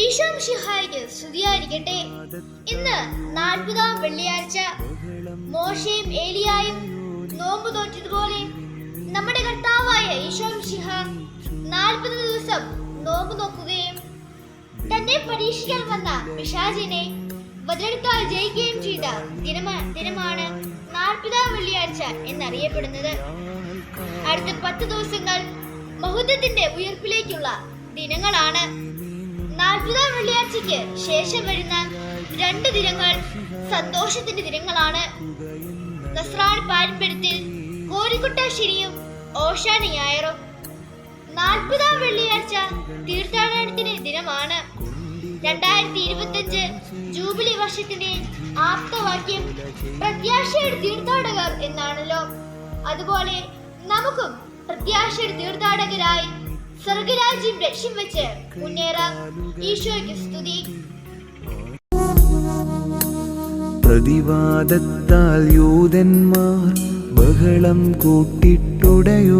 ഈശോ മിശിഹായ്ക്ക് സ്തുതിയായിരിക്കട്ടെ. ഇന്ന് നാൽപ്പതാം വെള്ളിയാഴ്ച മോശയും ഏലിയായും നോമ്പ് തോറ്റതുപോലെ നമ്മുടെ കർത്താവായ ഈശോ മിശിഹ നാൽപ്പത് ദിവസം നോമ്പ് നോക്കുകയും തന്നെ പരീക്ഷിക്കാൻ വന്ന പിശാചിനെ വചനത്താൽ ജയിക്കുകയും ചെയ്ത ദിനമ ദിനമാണ് നാൽപ്പതാം വെള്ളിയാഴ്ച എന്നറിയപ്പെടുന്നത്. അടുത്ത പത്ത് ദിവസങ്ങൾ മഹുദത്തിന്റെ ഉയർപ്പിലേക്കുള്ള ദിനങ്ങളാണ്. നാൽപ്പതാം വെള്ളിയാഴ്ചയ്ക്ക് ശേഷം വരുന്ന രണ്ട് ദിനങ്ങൾ സന്തോഷത്തിന്റെ ദിനങ്ങളാണ്. നസ്രാൻ പാരമ്പര്യത്തിൽ കോരിക്കുട്ട ശനിയും ഓശാന ഞായറും. നാൽപ്പതാം വെള്ളിയാഴ്ച തീർത്ഥാടനത്തിന് ദിനമാണ്. രണ്ടായിരത്തി ഇരുപത്തിയഞ്ച് ജൂബിലി വർഷത്തിന്റെ ആപ്തവാക്യം പ്രത്യാശയുടെ തീർത്ഥാടകർ എന്നാണല്ലോ. അതുപോലെ നമുക്കും പ്രത്യാശയുടെ തീർത്ഥാടകരായി സ്വർഗരാജ്യം ലക്ഷ്യം വെച്ച് മുന്നേറാം. ഈശോയ്ക്ക് സ്തുതി. പ്രതിവാദത്താൽ യൂതന്മാർ ബഹളം കൂട്ടിട്ടുടയോനി